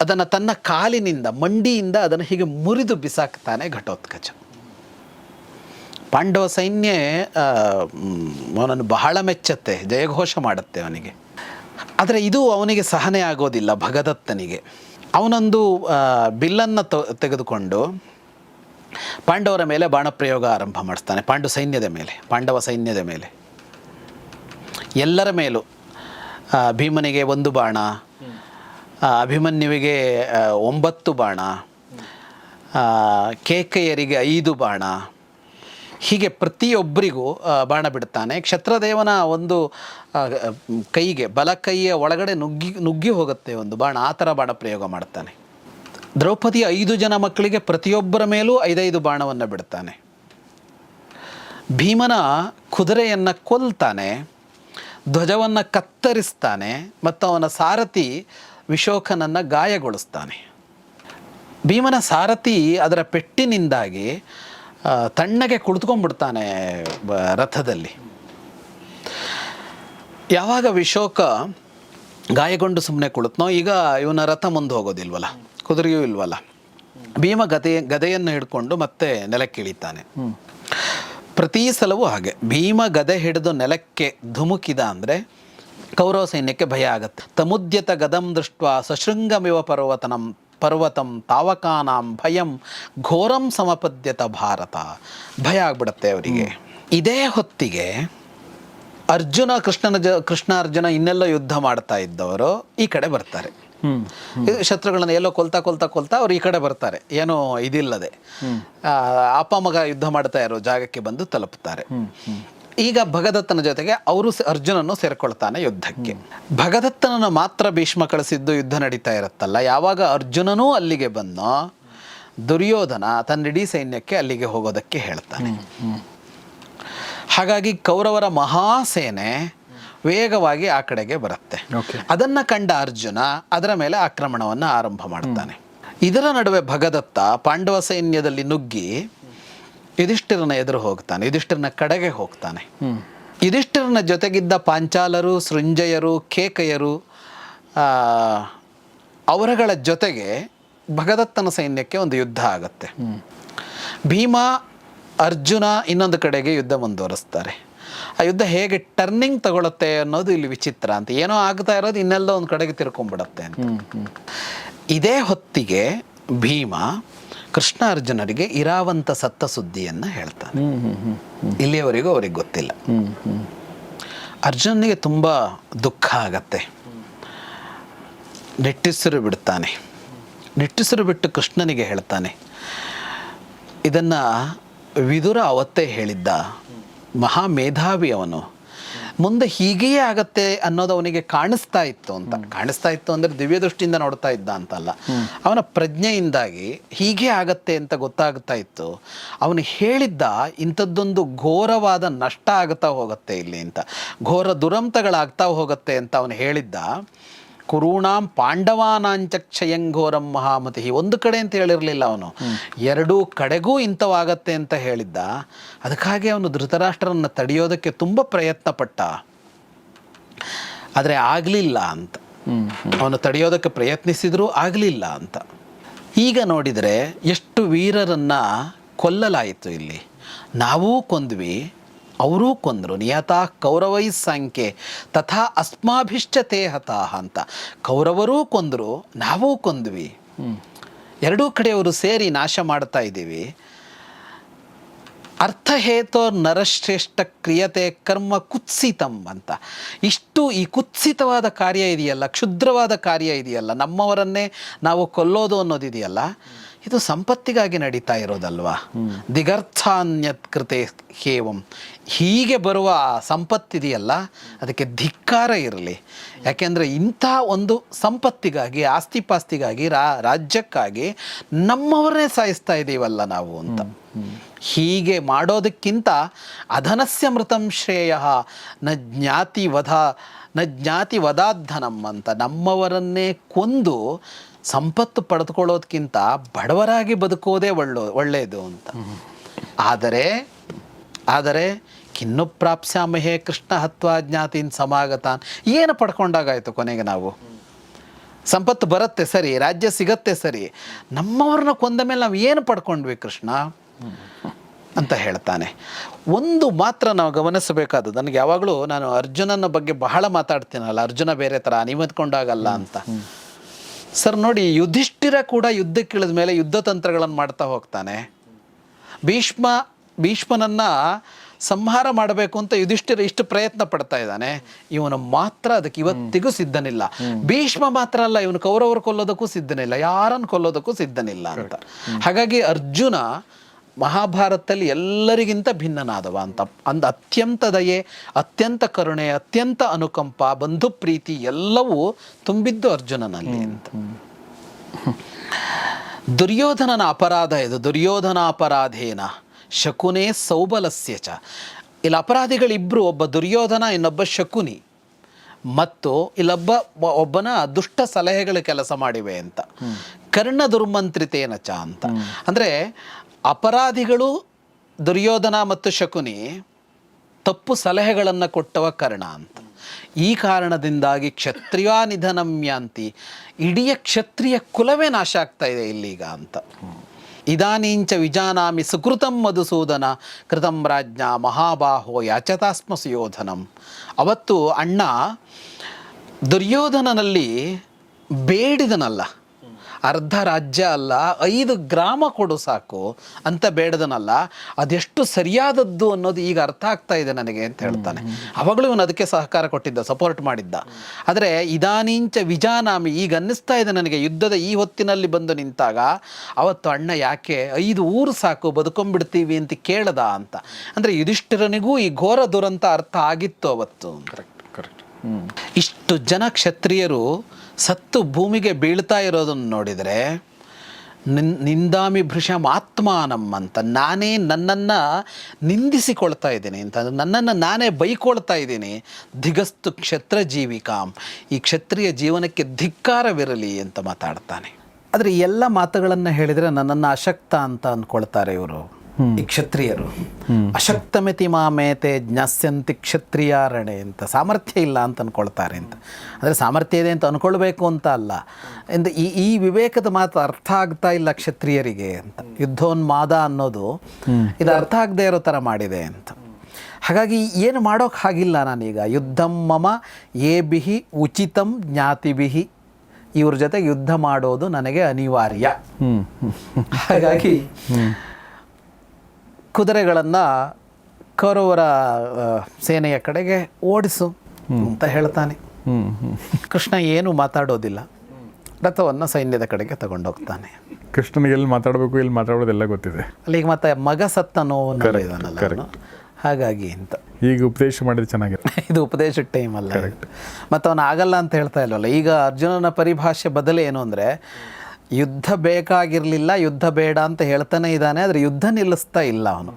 ಅದನ್ನು ತನ್ನ ಕಾಲಿನಿಂದ, ಮಂಡಿಯಿಂದ ಅದನ್ನು ಹೀಗೆ ಮುರಿದು ಬಿಸಾಕ್ತಾನೆ ಘಟೋತ್ಕಚ. ಪಾಂಡವ ಸೈನ್ಯ ಅವನನ್ನು ಬಹಳ ಮೆಚ್ಚತ್ತೆ, ಜಯಘೋಷ ಮಾಡುತ್ತೆ ಅವನಿಗೆ. ಆದರೆ ಇದು ಅವನಿಗೆ ಸಹನೆ ಆಗೋದಿಲ್ಲ ಭಗದತ್ತನಿಗೆ. ಅವನೊಂದು ಬಿಲ್ಲನ್ನು ತೆಗೆದುಕೊಂಡು ಪಾಂಡವರ ಮೇಲೆ ಬಾಣಪ್ರಯೋಗ ಆರಂಭ ಮಾಡಿಸ್ತಾನೆ, ಪಾಂಡು ಸೈನ್ಯದ ಮೇಲೆ, ಪಾಂಡವ ಸೈನ್ಯದ ಮೇಲೆ. ಎಲ್ಲರ ಮೇಲೂ ಭೀಮನಿಗೆ ಒಂದು ಬಾಣ ಅಭಿಮನ್ಯುವಿಗೆ ಒಂಬತ್ತು ಬಾಣ ಕೇಕೆಯರಿಗೆ ಐದು ಬಾಣ. ಹೀಗೆ ಪ್ರತಿಯೊಬ್ಬರಿಗೂ ಬಾಣ ಬಿಡ್ತಾನೆ. ಕ್ಷತ್ರದೇವನ ಒಂದು ಕೈಗೆ ಬಲ ಕೈಯ ಒಳಗಡೆ ನುಗ್ಗಿ ನುಗ್ಗಿ ಹೋಗುತ್ತೆ ಒಂದು ಬಾಣ. ಆ ಥರ ಬಾಣ ಪ್ರಯೋಗ ಮಾಡ್ತಾನೆ. ದ್ರೌಪದಿ ಐದು ಜನ ಮಕ್ಕಳಿಗೆ ಪ್ರತಿಯೊಬ್ಬರ ಮೇಲೂ ಐದೈದು ಬಾಣವನ್ನು ಬಿಡ್ತಾನೆ. ಭೀಮನ ಕುದುರೆಯನ್ನು ಕೊಲ್ತಾನೆ. ಧ್ವಜವನ್ನು ಕತ್ತರಿಸ್ತಾನೆ ಮತ್ತು ಅವನ ಸಾರಥಿ ವಿಶೋಕನನ್ನು ಗಾಯಗೊಳಿಸ್ತಾನೆ. ಭೀಮನ ಸಾರಥಿ ಅದರ ಪೆಟ್ಟಿನಿಂದಾಗಿ ತಣ್ಣಗೆ ಕುಳಿತುಕೊಂಡ್ಬಿಡ್ತಾನೆ ರಥದಲ್ಲಿ. ಯಾವಾಗ ವಿಶೋಕ ಗಾಯಗೊಂಡು ಸುಮ್ಮನೆ ಕುಳಿತನೋ, ಈಗ ಇವನ ರಥ ಮುಂದೆ ಹೋಗೋದಿಲ್ವಲ್ಲ, ಕುದುರೆಯೂ ಇಲ್ವಲ್ಲ. ಭೀಮ ಗದೆ, ಗದೆಯನ್ನು ಹಿಡ್ಕೊಂಡು ಮತ್ತೆ ನೆಲಕ್ಕೆ ಇಳಿತಾನೆ ಪ್ರತಿ ಸಲವೂ ಹಾಗೆ. ಭೀಮ ಗದೆ ಹಿಡಿದು ನೆಲಕ್ಕೆ ಧುಮುಕಿದ ಅಂದರೆ ಕೌರವ ಸೈನ್ಯಕ್ಕೆ ಭಯ ಆಗತ್ತೆ. ತಮುದ್ಯತ ಗದಂ ದೃಷ್ಟ ಸಶೃಂಗಮಿವ ಪರ್ವತನಂ ಪರ್ವತಂ ತಾವಕಾನಾಂ ಭಯಂ ಘೋರಂ ಸಮಪದ್ಯತ ಭಾರತ. ಭಯ ಆಗ್ಬಿಡತ್ತೆ ಅವರಿಗೆ. ಇದೇ ಹೊತ್ತಿಗೆ ಅರ್ಜುನ ಕೃಷ್ಣನ ಜ ಕೃಷ್ಣ ಅರ್ಜುನ ಇನ್ನೆಲ್ಲ ಯುದ್ಧ ಮಾಡ್ತಾ ಇದ್ದವರು ಈ ಕಡೆ ಬರ್ತಾರೆ. ಶತ್ರುಗಳನ್ನ ಎಲ್ಲೋ ಕೊಲ್ತಾ ಕೊಲ್ತಾ ಕೊಲ್ತಾ ಅವ್ರು ಈ ಕಡೆ ಬರ್ತಾರೆ. ಏನೋ ಇದಿಲ್ಲದೆ. ಅಪ್ಪ ಮಗ ಯುದ್ಧ ಮಾಡ್ತಾ ಇರೋ ಜಾಗಕ್ಕೆ ಬಂದು ತಲುಪುತ್ತಾರೆ ಈಗ ಭಗದತ್ತನ ಜೊತೆಗೆ ಅವರು ಅರ್ಜುನನ್ನು ಸೇರ್ಕೊಳ್ತಾನೆ ಯುದ್ಧಕ್ಕೆ. ಭಗದತ್ತನನ್ನು ಮಾತ್ರ ಭೀಷ್ಮ ಕಳಿಸಿದ್ದು ಯುದ್ಧ ನಡೀತಾ ಇರುತ್ತಲ್ಲ. ಯಾವಾಗ ಅರ್ಜುನನೂ ಅಲ್ಲಿಗೆ ಬಂದೋ ದುರ್ಯೋಧನ ತನ್ನ ಇಡೀ ಸೈನ್ಯಕ್ಕೆ ಅಲ್ಲಿಗೆ ಹೋಗೋದಕ್ಕೆ ಹೇಳ್ತಾನೆ. ಹಾಗಾಗಿ ಕೌರವರ ಮಹಾಸೇನೆ ವೇಗವಾಗಿ ಆ ಕಡೆಗೆ ಬರುತ್ತೆ. ಅದನ್ನ ಕಂಡ ಅರ್ಜುನ ಅದರ ಮೇಲೆ ಆಕ್ರಮಣವನ್ನು ಆರಂಭ ಮಾಡ್ತಾನೆ. ಇದರ ನಡುವೆ ಭಗದತ್ತ ಪಾಂಡವ ಸೈನ್ಯದಲ್ಲಿ ನುಗ್ಗಿ ಯುಧಿಷ್ಠಿರನ ಎದುರು ಹೋಗ್ತಾನೆ ಯುಧಿಷ್ಠಿರನ ಕಡೆಗೆ ಹೋಗ್ತಾನೆ. ಯುಧಿಷ್ಠಿರನ ಜೊತೆಗಿದ್ದ ಪಾಂಚಾಲರು ಸೃಂಜಯರು ಕೇಕಯರು ಅವರಗಳ ಜೊತೆಗೆ ಭಗದತ್ತನ ಸೈನ್ಯಕ್ಕೆ ಒಂದು ಯುದ್ಧ ಆಗುತ್ತೆ. ಭೀಮ ಅರ್ಜುನ ಇನ್ನೊಂದು ಕಡೆಗೆ ಯುದ್ಧ ಮುಂದುವರಿಸ್ತಾರೆ. ಆ ಯುದ್ಧ ಹೇಗೆ ಟರ್ನಿಂಗ್ ತಗೊಳುತ್ತೆ ಅನ್ನೋದು ಇಲ್ಲಿ ವಿಚಿತ್ರ ಅಂತ. ಏನೋ ಆಗ್ತಾ ಇರೋದು ಇನ್ನೆಲ್ಲೋ ಒಂದು ಕಡೆಗೆ ತಿರ್ಕೊಂಡ್ಬಿಡತ್ತೆ ಅಂತ. ಇದೇ ಹೊತ್ತಿಗೆ ಭೀಮ ಕೃಷ್ಣ ಅರ್ಜುನರಿಗೆ ಇರಾವಂತ ಸತ್ತ ಸುದ್ದಿಯನ್ನು ಹೇಳ್ತಾನೆ. ಇಲ್ಲಿಯವರೆಗೂ ಅವ್ರಿಗೆ ಗೊತ್ತಿಲ್ಲ. ಅರ್ಜುನನಿಗೆ ತುಂಬ ದುಃಖ ಆಗತ್ತೆ. ನಿಟ್ಟುಸಿರು ಬಿಡ್ತಾನೆ. ನಿಟ್ಟುಸಿರು ಬಿಟ್ಟು ಕೃಷ್ಣನಿಗೆ ಹೇಳ್ತಾನೆ ಇದನ್ನು ವಿದುರ ಅವತ್ತೇ ಹೇಳಿದ್ದ. ಮಹಾ ಮೇಧಾವಿ ಅವನು ಮುಂದೆ ಹೀಗೆಯೇ ಆಗತ್ತೆ ಅನ್ನೋದು ಅವನಿಗೆ ಕಾಣಿಸ್ತಾ ಇತ್ತು ಅಂತ. ಕಾಣಿಸ್ತಾ ಇತ್ತು ಅಂದರೆ ದಿವ್ಯ ದೃಷ್ಟಿಯಿಂದ ನೋಡ್ತಾ ಇದ್ದ ಅಂತಲ್ಲ. ಅವನ ಪ್ರಜ್ಞೆಯಿಂದಾಗಿ ಹೀಗೆ ಆಗತ್ತೆ ಅಂತ ಗೊತ್ತಾಗ್ತಾ ಇತ್ತು. ಅವನು ಹೇಳಿದ್ದ ಇಂಥದ್ದೊಂದು ಘೋರವಾದ ನಷ್ಟ ಆಗ್ತಾ ಹೋಗುತ್ತೆ ಇಲ್ಲಿ ಅಂತ. ಘೋರ ದುರಂತಗಳಾಗ್ತಾ ಹೋಗುತ್ತೆ ಅಂತ ಅವನು ಹೇಳಿದ್ದ. ಕುರುಣಾಂ ಪಾಂಡವಾನಾಂಚ ಕ್ಷಯಂಘೋರಂ ಮಹಾಮತಿ ಒಂದು ಕಡೆ ಅಂತ ಹೇಳಿರಲಿಲ್ಲ ಅವನು. ಎರಡೂ ಕಡೆಗೂ ಇಂಥವಾಗತ್ತೆ ಅಂತ ಹೇಳಿದ್ದ. ಅದಕ್ಕಾಗಿ ಅವನು ಧೃತರಾಷ್ಟ್ರನ್ನು ತಡೆಯೋದಕ್ಕೆ ತುಂಬ ಪ್ರಯತ್ನ ಪಟ್ಟ ಆದರೆ ಆಗಲಿಲ್ಲ ಅಂತ. ಅವನು ತಡೆಯೋದಕ್ಕೆ ಪ್ರಯತ್ನಿಸಿದರೂ ಆಗಲಿಲ್ಲ ಅಂತ. ಈಗ ನೋಡಿದರೆ ಎಷ್ಟು ವೀರರನ್ನು ಕೊಲ್ಲಲಾಯಿತು ಇಲ್ಲಿ. ನಾವೂ ಕೊಂದ್ವಿ ಅವರೂ ಕೊಂದರು ನಿಯತಾ ಕೌರವೈ ಸಂಖ್ಯೆ ತಥಾ ಅಸ್ಮಾಭಿಷ್ಟತೆ ಹತಾಹ ಅಂತ. ಕೌರವರೂ ಕೊಂದರು ನಾವೂ ಕೊಂದ್ವಿ. ಎರಡೂ ಕಡೆಯವರು ಸೇರಿ ನಾಶ ಮಾಡ್ತಾ ಇದ್ದೀವಿ. ಅರ್ಥಹೇತೋರ್ ನರಶ್ರೇಷ್ಠ ಕ್ರಿಯತೆ ಕರ್ಮ ಕುತ್ಸಿತಂ ಅಂತ. ಇಷ್ಟು ಈ ಕುತ್ಸಿತವಾದ ಕಾರ್ಯ ಇದೆಯಲ್ಲ ಕ್ಷುದ್ರವಾದ ಕಾರ್ಯ ಇದೆಯಲ್ಲ ನಮ್ಮವರನ್ನೇ ನಾವು ಕೊಲ್ಲೋದು ಅನ್ನೋದಿದೆಯಲ್ಲ ಇದು ಸಂಪತ್ತಿಗಾಗಿ ನಡೀತಾ ಇರೋದಲ್ವಾ? ದಿಗರ್ಥಾನ್ಯತ್ ಕೃತೆ ಹೇವಂ. ಹೀಗೆ ಬರುವ ಸಂಪತ್ತಿದೆಯಲ್ಲ ಅದಕ್ಕೆ ಧಿಕ್ಕಾರ ಇರಲಿ. ಯಾಕೆಂದರೆ ಇಂಥ ಒಂದು ಸಂಪತ್ತಿಗಾಗಿ ಆಸ್ತಿಪಾಸ್ತಿಗಾಗಿ ರಾ ರಾಜ್ಯಕ್ಕಾಗಿ ನಮ್ಮವರನ್ನೇ ಸಾಯಿಸ್ತಾ ಇದ್ದೀವಲ್ಲ ನಾವು ಅಂತ. ಹೀಗೆ ಮಾಡೋದಕ್ಕಿಂತ ಅಧನಸ್ಯ ಮೃತಂ ಶ್ರೇಯ ನ ಜ್ಞಾತಿ ವಧ ನ ಜ್ಞಾತಿ ವಧಾಧನಂ ಅಂತ ನಮ್ಮವರನ್ನೇ ಕೊಂದು ಸಂಪತ್ತು ಪಡೆದುಕೊಳ್ಳೋದಕ್ಕಿಂತ ಬಡವರಾಗಿ ಬದುಕೋದೇ ಒಳ್ಳೋ, ಒಳ್ಳೆಯದು ಅಂತ. ಆದರೆ ಆದರೆ, ಕಿನ್ನು ಪ್ರಾಪ್ಸ್ಯಾಮಹೇ ಕೃಷ್ಣ ಹತ್ವಾ ಜ್ಞಾತಿನ್ ಸಮಾಗತಾನ್. ಏನು ಪಡ್ಕೊಂಡಾಗಾಯ್ತು ಕೊನೆಗೆ ನಾವು? ಸಂಪತ್ತು ಬರುತ್ತೆ ಸರಿ, ರಾಜ್ಯ ಸಿಗತ್ತೆ ಸರಿ. ನಮ್ಮವ್ರನ್ನ ಕೊಂದ ಮೇಲೆ ನಾವು ಏನು ಪಡ್ಕೊಂಡ್ವಿ ಕೃಷ್ಣ? ಅಂತ ಹೇಳ್ತಾನೆ. ಒಂದು ಮಾತ್ರ ನಾವು ಗಮನಿಸಬೇಕಾದ ನನಗೆ ಯಾವಾಗಲೂ ನಾನು ಅರ್ಜುನನ ಬಗ್ಗೆ ಬಹಳ ಮಾತಾಡ್ತೀನಲ್ಲ, ಅರ್ಜುನ ಬೇರೆ ಥರ ನೀವು ಅಂತ. ಸರ್ ನೋಡಿ ಯುಧಿಷ್ಠಿರ ಕೂಡ ಯುದ್ಧಕ್ಕಿಳಿದ ಮೇಲೆ ಯುದ್ಧ ತಂತ್ರಗಳನ್ನು ಮಾಡ್ತಾ ಹೋಗ್ತಾನೆ. ಭೀಷ್ಮ ಭೀಷ್ಮನನ್ನ ಸಂಹಾರ ಮಾಡಬೇಕು ಅಂತ ಯುಧಿಷ್ಠಿರ ಇಷ್ಟು ಪ್ರಯತ್ನ ಪಡ್ತಾ ಇದ್ದಾನೆ. ಇವನು ಮಾತ್ರ ಅದಕ್ಕೆ ಇವತ್ತಿಗೂ ಸಿದ್ಧನಿಲ್ಲ. ಭೀಷ್ಮ ಮಾತ್ರ ಅಲ್ಲ ಇವನು ಕೌರವರು ಕೊಲ್ಲೋದಕ್ಕೂ ಸಿದ್ಧನಿಲ್ಲ ಯಾರನ್ನು ಕೊಲ್ಲೋದಕ್ಕೂ ಸಿದ್ಧನಿಲ್ಲ ಅಂತ. ಹಾಗಾಗಿ ಅರ್ಜುನ ಮಹಾಭಾರತದಲ್ಲಿ ಎಲ್ಲರಿಗಿಂತ ಭಿನ್ನನಾದವ ಅಂತ. ಅಂದ ಅತ್ಯಂತ ದಯೆ ಅತ್ಯಂತ ಕರುಣೆ ಅತ್ಯಂತ ಅನುಕಂಪ ಬಂಧು ಪ್ರೀತಿ ಎಲ್ಲವೂ ತುಂಬಿದ್ದು ಅರ್ಜುನನಲ್ಲಿ ಅಂತ. ದುರ್ಯೋಧನನ ಅಪರಾಧ ಇದು. ದುರ್ಯೋಧನ ಅಪರಾಧೇನ. ಶಕುನೇ ಸೌಬಲಸ್ಯ ಚ. ಇಲ್ಲಿ ಅಪರಾಧಿಗಳಿಬ್ಬರು ಒಬ್ಬ ದುರ್ಯೋಧನ ಇನ್ನೊಬ್ಬ ಶಕುನಿ. ಮತ್ತು ಇಲ್ಲೊಬ್ಬ ಒಬ್ಬನ ದುಷ್ಟ ಸಲಹೆಗಳು ಕೆಲಸ ಮಾಡಿವೆ ಅಂತ. ಕರ್ಣ ದುರ್ಮಂತ್ರಿತೇನ ಚ ಅಂತ. ಅಂದರೆ ಅಪರಾಧಿಗಳು, ದುರ್ಯೋಧನ ಮತ್ತು ಶಕುನಿ ತಪ್ಪು ಸಲಹೆಗಳನ್ನು ಕೊಟ್ಟವ ಕರ್ಣ ಅಂತ. ಈ ಕಾರಣದಿಂದಾಗಿ ಕ್ಷತ್ರಿಯ ನಿಧನಮ್ಯಾಂತಿ ಇಡೀ ಕ್ಷತ್ರಿಯ ಕುಲವೇ ನಾಶ ಆಗ್ತಾ ಇದೆ ಇಲ್ಲೀಗ ಅಂತ. ಇದಾನೀಂಚ ವಿಜಾನಾಮಿ ಸುಕೃತಂ ಮಧುಸೂದನ ಕೃತಂ ರಾಜ್ಞ ಮಹಾಬಾಹೋ ಯಾಚತಾಸ್ಮ ಸುಯೋಧನಂ. ಅವತ್ತು ಅಣ್ಣ ದುರ್ಯೋಧನನಲ್ಲಿ ಬೇಡಿದನಲ್ಲ. ಅರ್ಧ ರಾಜ್ಯ ಅಲ್ಲ ಐದು ಗ್ರಾಮ ಕೊಡು ಸಾಕು ಅಂತ ಬೇಡದನಲ್ಲ ಅದೆಷ್ಟು ಸರಿಯಾದದ್ದು ಅನ್ನೋದು ಈಗ ಅರ್ಥ ಆಗ್ತಾ ಇದೆ ನನಗೆ ಅಂತ ಹೇಳ್ತಾನೆ. ಅವಾಗಲೂ ಇವನು ಅದಕ್ಕೆ ಸಹಕಾರ ಕೊಟ್ಟಿದ್ದ ಸಪೋರ್ಟ್ ಮಾಡಿದ್ದ. ಆದರೆ ಇದಾನಿಂಚ ವಿಜಾನಾಮಿ ಈಗ ಅನ್ನಿಸ್ತಾ ಇದೆ ನನಗೆ ಯುದ್ಧದ ಈ ಹೊತ್ತಿನಲ್ಲಿ ಬಂದು ನಿಂತಾಗ ಅವತ್ತು ಅಣ್ಣ ಯಾಕೆ ಐದು ಊರು ಸಾಕು ಬದುಕೊಂಡ್ಬಿಡ್ತೀವಿ ಅಂತ ಕೇಳದ ಅಂತ. ಅಂದರೆ ಯುಧಿಷ್ಠಿರನಿಗೂ ಈ ಘೋರ ದುರಂತ ಅರ್ಥ ಆಗಿತ್ತು ಅವತ್ತು. ಕರೆಕ್ಟ್ ಕರೆಕ್ಟ್ ಇಷ್ಟು ಜನ ಕ್ಷತ್ರಿಯರು ಸತ್ತು ಭೂಮಿಗೆ ಬೀಳ್ತಾ ಇರೋದನ್ನು ನೋಡಿದರೆ, ನಿನ್, ನಿಂದಾಮಿ ಭೃಷಮ್ ಆತ್ಮಾನಂ ಅಂತ ನಾನೇ ನನ್ನನ್ನು ನಿಂದಿಸಿಕೊಳ್ತಾ ಇದ್ದೀನಿ ಅಂತಂದರೆ ನನ್ನನ್ನು ನಾನೇ ಬೈಕೊಳ್ತಾ ಇದ್ದೀನಿ. ದಿಗಸ್ತು ಕ್ಷತ್ರ ಜೀವಿಕಾಂ ಈ ಕ್ಷತ್ರಿಯ ಜೀವನಕ್ಕೆ ಧಿಕ್ಕಾರವಿರಲಿ ಅಂತ ಮಾತಾಡ್ತಾನೆ. ಆದರೆ ಎಲ್ಲ ಮಾತುಗಳನ್ನು ಹೇಳಿದರೆ ನನ್ನನ್ನು ಅಶಕ್ತ ಅಂತ ಅಂದ್ಕೊಳ್ತಾರೆ ಇವರು. ಈ ಕ್ಷತ್ರಿಯರು. ಅಶಕ್ತಮಿತಿ ಮಾಮೇತೆ ಜ್ಞಾಸ್ಯಂತಿ ಕ್ಷತ್ರಿಯಾರಣೆ ಅಂತ. ಸಾಮರ್ಥ್ಯ ಇಲ್ಲ ಅಂತ ಅಂದ್ಕೊಳ್ತಾರೆ ಅಂತ. ಅಂದರೆ ಸಾಮರ್ಥ್ಯ ಇದೆ ಅಂತ ಅಂದ್ಕೊಳ್ಬೇಕು ಅಂತ ಅಲ್ಲ. ಎಂದು ಈ ಈ ವಿವೇಕದ ಮಾತು ಅರ್ಥ ಆಗ್ತಾ ಇಲ್ಲ ಕ್ಷತ್ರಿಯರಿಗೆ ಅಂತ. ಯುದ್ಧೋನ್ಮಾದ ಅನ್ನೋದು ಇದು ಅರ್ಥ ಆಗದೆ ಇರೋ ಥರ ಮಾಡಿದೆ ಅಂತ. ಹಾಗಾಗಿ ಏನು ಮಾಡೋಕೆ ಹಾಗಿಲ್ಲ ನಾನೀಗ. ಯುದ್ಧಂ ಮಮ ಏ ಬಿಹಿ ಉಚಿತಂ ಜ್ಞಾತಿಬಿಹಿ. ಇವ್ರ ಜೊತೆಗೆ ಯುದ್ಧ ಮಾಡೋದು ನನಗೆ ಅನಿವಾರ್ಯ. ಹಾಗಾಗಿ ಕುದುರೆಗಳನ್ನು ಕೌರವರ ಸೇನೆಯ ಕಡೆಗೆ ಓಡಿಸು ಅಂತ ಹೇಳ್ತಾನೆ. ಕೃಷ್ಣ ಏನು ಮಾತಾಡೋದಿಲ್ಲ. ರಥವನ್ನು ಸೈನ್ಯದ ಕಡೆಗೆ ತಗೊಂಡೋಗ್ತಾನೆ. ಕೃಷ್ಣನಿಗೆ ಎಲ್ಲಿ ಮಾತಾಡಬೇಕು ಎಲ್ಲಿ ಮಾತಾಡೋದೆಲ್ಲ ಗೊತ್ತಿದೆ. ಅಲ್ಲಿಗೆ ಮತ್ತೆ ಮಗ ಸತ್ತ ನೋವು ಇದಾನಲ್ಲ ಹಾಗಾಗಿ ಅಂತ. ಈಗ ಉಪದೇಶ ಮಾಡಿದ್ರೆ ಚೆನ್ನಾಗಿರುತ್ತೆ. *laughs* ಇದು ಉಪದೇಶದ ಟೈಮ್ ಅಲ್ಲ ಮತ್ತು ಅವನು ಆಗಲ್ಲ ಅಂತ ಹೇಳ್ತಾ ಇಲ್ವಲ್ಲ? ಈಗ ಅರ್ಜುನನ ಪರಿಭಾಷೆ ಬದಲು ಏನು ಅಂದರೆ ಯುದ್ಧ ಬೇಕಾಗಿರಲಿಲ್ಲ ಯುದ್ಧ ಬೇಡ ಅಂತ ಹೇಳ್ತಾನೆ ಇದ್ದಾನೆ ಆದರೆ ಯುದ್ಧ ನಿಲ್ಲಿಸ್ತಾ ಇಲ್ಲ ಅವನು.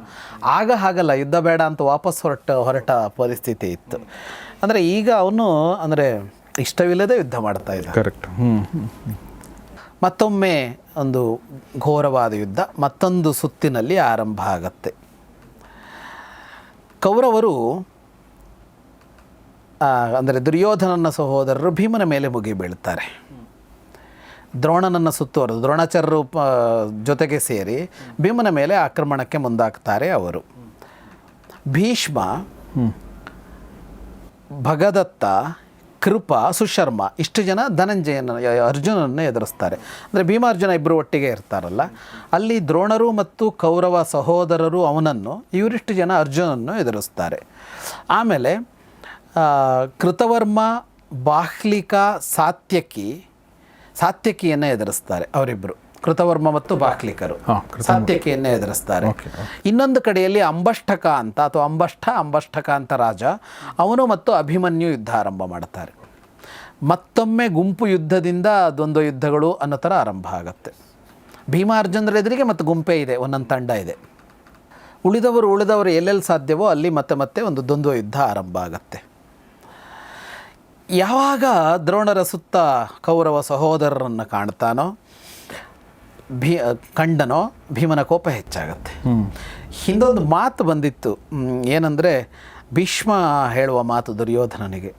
ಆಗ ಹಾಗಲ್ಲ ಯುದ್ಧ ಬೇಡ ಅಂತ ವಾಪಸ್ ಹೊರಟ ಹೊರಟ ಪರಿಸ್ಥಿತಿ ಇತ್ತು. ಅಂದರೆ ಈಗ ಅವನು ಅಂದರೆ ಇಷ್ಟವಿಲ್ಲದೆ ಯುದ್ಧ ಮಾಡ್ತಾ ಇದ್ದ ಕರೆಕ್ಟ್ ಹ್ಞೂ ಮತ್ತೊಮ್ಮೆ ಒಂದು ಘೋರವಾದ ಯುದ್ಧ ಮತ್ತೊಂದು ಸುತ್ತಿನಲ್ಲಿ ಆರಂಭ ಆಗತ್ತೆ. ಕೌರವರು ಅಂದರೆ ದುರ್ಯೋಧನನ ಸಹೋದರರು ಭೀಮನ ಮೇಲೆ ಮುಗಿ ಬೀಳ್ತಾರೆ. ದ್ರೋಣನನ್ನು ಸುತ್ತುವರೆದು ದ್ರೋಣಾಚಾರ್ಯರು ಜೊತೆಗೆ ಸೇರಿ ಭೀಮನ ಮೇಲೆ ಆಕ್ರಮಣಕ್ಕೆ ಮುಂದಾಗ್ತಾರೆ ಅವರು. ಭೀಷ್ಮ ಭಗದತ್ತ ಕೃಪ ಸುಶರ್ಮ ಇಷ್ಟು ಜನ ಧನಂಜಯನ ಅರ್ಜುನನ್ನು ಎದುರಿಸ್ತಾರೆ. ಅಂದರೆ ಭೀಮಾರ್ಜುನ ಇಬ್ಬರು ಒಟ್ಟಿಗೆ ಇರ್ತಾರಲ್ಲ ಅಲ್ಲಿ ದ್ರೋಣರು ಮತ್ತು ಕೌರವ ಸಹೋದರರು ಅವನನ್ನು ಇವರಿಷ್ಟು ಜನ ಅರ್ಜುನನ್ನು ಎದುರಿಸ್ತಾರೆ. ಆಮೇಲೆ ಕೃತವರ್ಮ ಬಾಹ್ಲಿಕ ಸಾತ್ಯಕಿ ಸಾತ್ಯಕಿಯನ್ನು ಎದುರಿಸ್ತಾರೆ ಅವರಿಬ್ಬರು ಕೃತವರ್ಮ ಮತ್ತು ಬಾಕ್ಲಿಕರು. ಸಾತ್ಯಕಿಯನ್ನ ಎದುರಿಸ್ತಾರೆ. ಇನ್ನೊಂದು ಕಡೆಯಲ್ಲಿ ಅಂಬಷ್ಟಕ ಅಂತ ಅಥವಾ ಅಂಬಷ್ಟ ಅಂಬಷ್ಟಕ ಅಂತ ರಾಜ ಅವನು ಮತ್ತು ಅಭಿಮನ್ಯು ಯುದ್ಧ ಆರಂಭ ಮಾಡ್ತಾರೆ. ಮತ್ತೊಮ್ಮೆ ಗುಂಪು ಯುದ್ಧದಿಂದ ದ್ವಂದ್ವ ಯುದ್ಧಗಳು ಅನ್ನೋ ಥರ ಆರಂಭ ಆಗುತ್ತೆ. ಭೀಮಾರ್ಜುನರ ಎದುರಿಗೆ ಮತ್ತು ಗುಂಪೇ ಇದೆ ಒಂದೊಂದು ತಂಡ ಇದೆ. ಉಳಿದವರು ಉಳಿದವರು ಎಲ್ಲೆಲ್ಲಿ ಸಾಧ್ಯವೋ ಅಲ್ಲಿ ಮತ್ತೆ ಮತ್ತೆ ಒಂದು ದ್ವಂದ್ವ ಯುದ್ಧ ಆರಂಭ ಆಗುತ್ತೆ. ಯಾವಾಗ ದ್ರೋಣರ ಸುತ್ತ ಕೌರವ ಸಹೋದರರನ್ನು ಕಾಣ್ತಾನೋ ಭೀ ಕಂಡನೋ ಭೀಮನ ಕೋಪ ಹೆಚ್ಚಾಗತ್ತೆ. ಹಿಂದೊಂದು ಮಾತು ಬಂದಿತ್ತು. ಏನಂದರೆ ಭೀಷ್ಮ ಹೇಳುವ ಮಾತು ದುರ್ಯೋಧನನಿಗೆ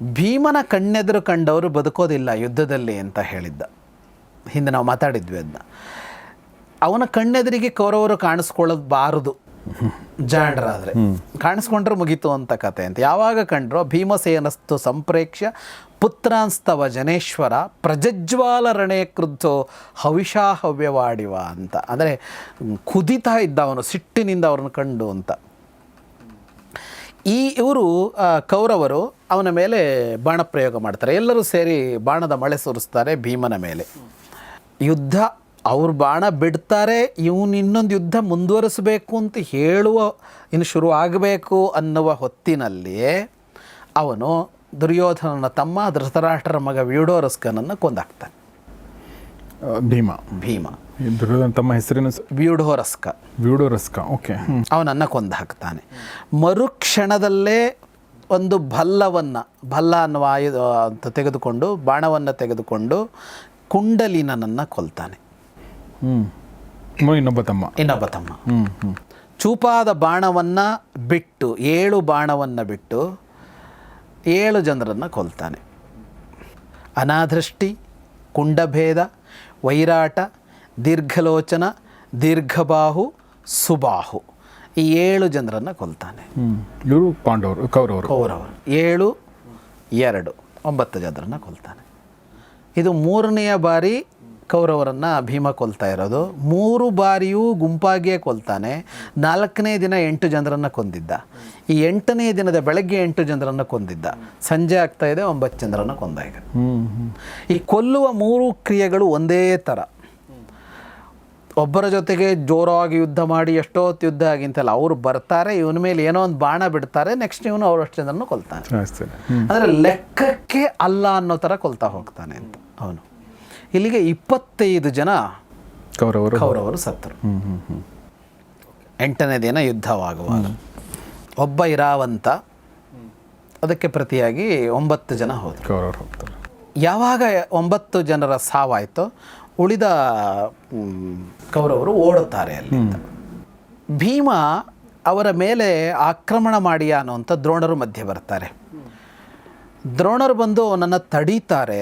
ಭೀಮನ ಕಣ್ಣೆದುರು ಕಂಡವರು ಬದುಕೋದಿಲ್ಲ ಯುದ್ಧದಲ್ಲಿ ಅಂತ ಹೇಳಿದ್ದ. ಹಿಂದೆ ನಾವು ಮಾತಾಡಿದ್ವಿ ಅದನ್ನ ಅವನ ಕಣ್ಣೆದುರಿಗೆ ಕೌರವರು ಕಾಣಿಸ್ಕೊಳ್ಳೋದು ಬಾರದು ಜಾಂಡ್ರಾದರೆ ಕಾಣಿಸ್ಕೊಂಡ್ರೆ ಮುಗೀತು ಅಂತ ಕತೆ ಅಂತ. ಯಾವಾಗ ಕಂಡ್ರೋ ಭೀಮಸೇನಸ್ತು ಸಂಪ್ರೇಕ್ಷ್ಯ ಪುತ್ರಾಂಸ್ತವ ಜನೇಶ್ವರ ಪ್ರಜಜ್ವಾಲ ರಣೆ ಕೃದ್ದು ಹವಿಷಾ ಹವ್ಯವಾಡಿವ ಅಂತ. ಅಂದರೆ ಕುದಿತಾ ಇದ್ದ ಅವನು, ಸಿಟ್ಟಿನಿಂದ ಅವ್ರನ್ನ ಕಂಡು ಅಂತ. ಈ ಇವರು ಕೌರವರು ಅವನ ಮೇಲೆ ಬಾಣ ಪ್ರಯೋಗ ಮಾಡ್ತಾರೆ. ಎಲ್ಲರೂ ಸೇರಿ ಬಾಣದ ಮಳೆ ಸುರಿಸ್ತಾರೆ ಭೀಮನ ಮೇಲೆ. ಯುದ್ಧ ಅವ್ರು ಬಾಣ ಬಿಡ್ತಾರೆ ಇವನು ಇನ್ನೊಂದು ಯುದ್ಧ ಮುಂದುವರಿಸಬೇಕು ಅಂತ ಹೇಳುವ ಇನ್ನು ಶುರು ಆಗಬೇಕು ಅನ್ನುವ ಹೊತ್ತಿನಲ್ಲಿ ಅವನು ದುರ್ಯೋಧನನ ತಮ್ಮ ಧೃತರಾಷ್ಟ್ರರ ಮಗ ವ್ಯೂಢೋರಸ್ಕನನ್ನು ಕೊಂದಾಕ್ತಾನೆ. ಭೀಮ. ಭೀಮ. ದುರ್ಯೋಧನ ತಮ್ಮ ಹೆಸರಿನ ವ್ಯೂಢೋರಸ್ಕ ವ್ಯೂಢೋರಸ್ಕ ರಸ್ಕ ಓಕೆ. ಅವನನ್ನು ಕೊಂದು ಹಾಕ್ತಾನೆ ಮರುಕ್ಷಣದಲ್ಲೇ ಒಂದು ಭಲ್ಲವನ್ನು ಭಲ್ಲ ಅನ್ನುವ ಆಯುಧ ಅಂತ ತೆಗೆದುಕೊಂಡು ಬಾಣವನ್ನು ತೆಗೆದುಕೊಂಡು ಕುಂಡಲಿನನನ್ನು ಕೊಲ್ತಾನೆ. ಇನ್ನೊಬ್ಬ ತಮ್ಮ. ಇನ್ನೊಬ್ಬ ತಮ್ಮ. ಹ್ಞೂ ಹ್ಞೂ ಚೂಪಾದ ಬಾಣವನ್ನು ಬಿಟ್ಟು ಏಳು ಬಾಣವನ್ನು ಬಿಟ್ಟು ಏಳು ಜನರನ್ನು ಕೊಲ್ತಾನೆ. ಅನಾದೃಷ್ಟಿ ಕುಂಡಭೇದ ವೈರಾಟ ದೀರ್ಘಲೋಚನ ದೀರ್ಘಬಾಹು ಸುಬಾಹು ಈ ಏಳು ಜನರನ್ನು ಕೊಲ್ತಾನೆ. ಹ್ಞೂ ಇವರು ಪಾಂಡವರು ಕೌರವರು. ಕೌರವರು. ಏಳು ಎರಡು ಒಂಬತ್ತು ಜನರನ್ನು ಕೊಲ್ತಾನೆ. ಇದು ಮೂರನೆಯ ಬಾರಿ ಕೌರವರನ್ನು ಭೀಮ ಕೊಲ್ತಾ ಇರೋದು. ಮೂರು ಬಾರಿಯೂ ಗುಂಪಾಗಿಯೇ ಕೊಲ್ತಾನೆ. ನಾಲ್ಕನೇ ದಿನ ಎಂಟು ಜನರನ್ನು ಕೊಂದಿದ್ದ. ಈ ಎಂಟನೇ ದಿನದ ಬೆಳಗ್ಗೆ ಎಂಟು ಜನರನ್ನು ಕೊಂದಿದ್ದ. ಸಂಜೆ ಆಗ್ತಾ ಇದೆ ಒಂಬತ್ತು ಜನರನ್ನು ಕೊಂದ ಈಗ. ಈ ಕೊಲ್ಲುವ ಮೂರು ಕ್ರಿಯೆಗಳು ಒಂದೇ ಥರ ಒಬ್ಬರ ಜೊತೆಗೆ ಜೋರಾಗಿ ಯುದ್ಧ ಮಾಡಿ ಎಷ್ಟೋ ಹೊತ್ತು ಯುದ್ಧ ಆಗಿಂತಲ್ಲ ಅವರು ಬರ್ತಾರೆ ಇವನ ಮೇಲೆ ಏನೋ ಒಂದು ಬಾಣ ಬಿಡ್ತಾರೆ ನೆಕ್ಸ್ಟ್ ಇವನು ಅವರಷ್ಟು ಜನರನ್ನು ಕೊಲ್ತಾನೆ. ಅಂದರೆ ಲೆಕ್ಕಕ್ಕೆ ಅಲ್ಲ ಅನ್ನೋ ಥರ ಕೊಲ್ತಾ ಹೋಗ್ತಾನೆ ಅಂತ. ಅವನು. ಇಲ್ಲಿಗೆ ಇಪ್ಪತ್ತೈದು ಜನ ಕೌರವರು ಕೌರವರು ಸತ್ತರು. ಎಂಟನೇ ದಿನ ಯುದ್ಧವಾಗುವಾಗ. ಒಬ್ಬ ಇರಾವಂತ ಅದಕ್ಕೆ ಪ್ರತಿಯಾಗಿ ಒಂಬತ್ತು ಜನ ಹೋದರು. ಕೌರವರು ಹೋಗ್ತಾರೆ. ಯಾವಾಗ ಒಂಬತ್ತು ಜನರ ಸಾವಾಯಿತೋ ಉಳಿದ ಕೌರವರು ಓಡುತ್ತಾರೆ ಅಲ್ಲಿ ಭೀಮ ಅವರ ಮೇಲೆ ಆಕ್ರಮಣ ಮಾಡಿಯ ಅನ್ನುವಂಥ ದ್ರೋಣರು ಮಧ್ಯೆ ಬರ್ತಾರೆ. ದ್ರೋಣರು ಬಂದು ನನ್ನ ತಡೀತಾರೆ.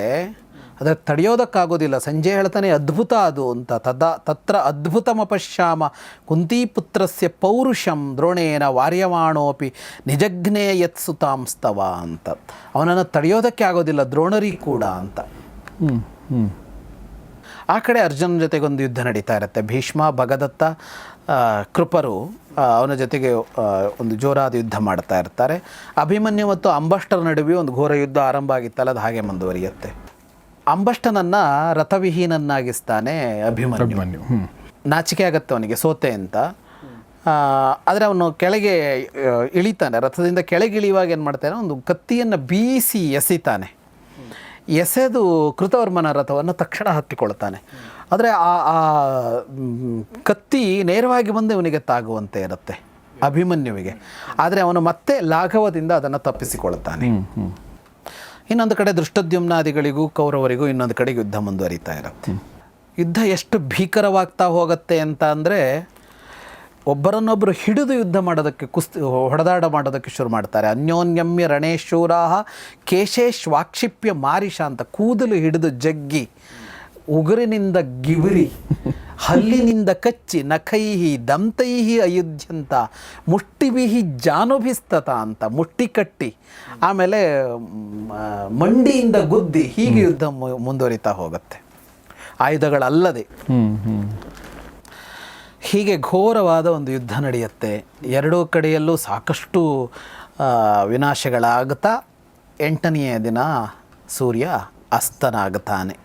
ಅದರ ತಡೆಯೋದಕ್ಕಾಗೋದಿಲ್ಲ. ಸಂಜೆ ಹೇಳ್ತಾನೆ ಅದ್ಭುತ ಅದು ಅಂತ. ತದ ತತ್ರ ಅದ್ಭುತಮಪಶ್ಯಾಮ. ಕುಂತಿಪುತ್ರಸ್ಯ ಪೌರುಷಂ ದ್ರೋಣೇನ ವಾರ್ಯವಾಣೋಪಿ ನಿಜಜ್ಞೇ ಯತ್ಸುತಾಂಸ್ತವ ಅಂತ. ಅವನನ್ನು ತಡೆಯೋದಕ್ಕೆ ಆಗೋದಿಲ್ಲ ದ್ರೋಣರಿ ಕೂಡ ಅಂತ. ಹ್ಞೂ ಹ್ಞೂ ಆ ಕಡೆ ಅರ್ಜುನ ಜೊತೆಗೊಂದು ಯುದ್ಧ ನಡೀತಾ ಇರುತ್ತೆ. ಭೀಷ್ಮ ಭಗದತ್ತ ಕೃಪರು ಅವನ ಜೊತೆಗೆ ಒಂದು ಜೋರಾದ ಯುದ್ಧ ಮಾಡ್ತಾ ಇರ್ತಾರೆ. ಅಭಿಮನ್ಯು ಮತ್ತು ಅಂಬಷ್ಟರ ನಡುವೆ ಒಂದು ಘೋರ ಯುದ್ಧ ಆರಂಭ ಆಗಿತ್ತಲ್ಲ ಅದು ಹಾಗೆ ಮುಂದುವರಿಯುತ್ತೆ. ಅಂಬಷ್ಟನನ್ನು ರಥವಿಹೀನನ್ನಾಗಿಸ್ತಾನೆ ಅಭಿಮನ್ಯು. ನಾಚಿಕೆ ಆಗತ್ತೆ ಅವನಿಗೆ ಸೋತೆ ಅಂತ. ಆದರೆ ಅವನು ಕೆಳಗೆ ಇಳಿತಾನೆ. ರಥದಿಂದ ಕೆಳಗೆ ಇಳಿಯುವಾಗ ಏನು ಮಾಡ್ತಾನೆ ಒಂದು ಕತ್ತಿಯನ್ನು ಬೀಸಿ ಎಸಿತಾನೆ. ಎಸೆದು ಕೃತವರ್ಮನ ರಥವನ್ನು ತಕ್ಷಣ ಹತ್ತಿಕೊಳ್ತಾನೆ ಆದರೆ ಆ ಆ ಕತ್ತಿ ನೇರವಾಗಿ ಬಂದು ಇವನಿಗೆ ತಾಗುವಂತೆ ಇರುತ್ತೆ ಅಭಿಮನ್ಯುವಿಗೆ. ಆದರೆ ಅವನು ಮತ್ತೆ ಲಾಘವದಿಂದ ಅದನ್ನು ತಪ್ಪಿಸಿಕೊಳ್ತಾನೆ ಇನ್ನೊಂದು ಕಡೆ ದೃಷ್ಟದ್ಯುಮ್ನಾದಿಗಳಿಗೂ ಕೌರವರಿಗೂ ಇನ್ನೊಂದು ಕಡೆ ಯುದ್ಧ ಮುಂದುವರಿತಾ ಇರುತ್ತೆ ಯುದ್ಧ ಎಷ್ಟು ಭೀಕರವಾಗ್ತಾ ಹೋಗುತ್ತೆ ಅಂತ ಅಂದರೆ ಒಬ್ಬರನ್ನೊಬ್ಬರು ಹಿಡಿದು ಯುದ್ಧ ಮಾಡೋದಕ್ಕೆ ಕುಸ್ತಿ ಹೊಡೆದಾಡ ಮಾಡೋದಕ್ಕೆ ಶುರು ಮಾಡ್ತಾರೆ. ಅನ್ಯೋನ್ಯಮ್ಯ ರಣೇಶೂರಾಹ ಕೇಶೇಶ್ವಾಕ್ಷಿಪ್ಯ ಮಾರಿಷ ಅಂತ ಕೂದಲು ಹಿಡಿದು ಜಗ್ಗಿ ಉಗುರಿನಿಂದ ಗಿವಿರಿ ಹಲ್ಲಿನಿಂದ ಕಚ್ಚಿ ನಖೈಹಿ ದಂತೈಹಿ ಅಯುಧ್ಯಂತ ಮುಷ್ಟಿಬಿಹಿ ಜಾನುಭಿಸ್ತತ ಅಂತ ಮುಷ್ಟಿ ಕಟ್ಟಿ ಆಮೇಲೆ ಮಂಡಿಯಿಂದ ಗುದ್ದಿ ಹೀಗೆ ಯುದ್ಧ ಮು- ಮುಂದುವರಿತಾ ಹೋಗುತ್ತೆ. ಆಯುಧಗಳಲ್ಲದೆ. ಹೀಗೆ ಘೋರವಾದ ಒಂದು ಯುದ್ಧ ನಡೆಯುತ್ತೆ. ಎರಡೂ ಕಡೆಯಲ್ಲೂ ಸಾಕಷ್ಟು ವಿನಾಶಗಳಾಗುತ್ತಾ ಎಂಟನೆಯ ದಿನ ಸೂರ್ಯ ಅಸ್ತನಾಗುತ್ತಾನೆ.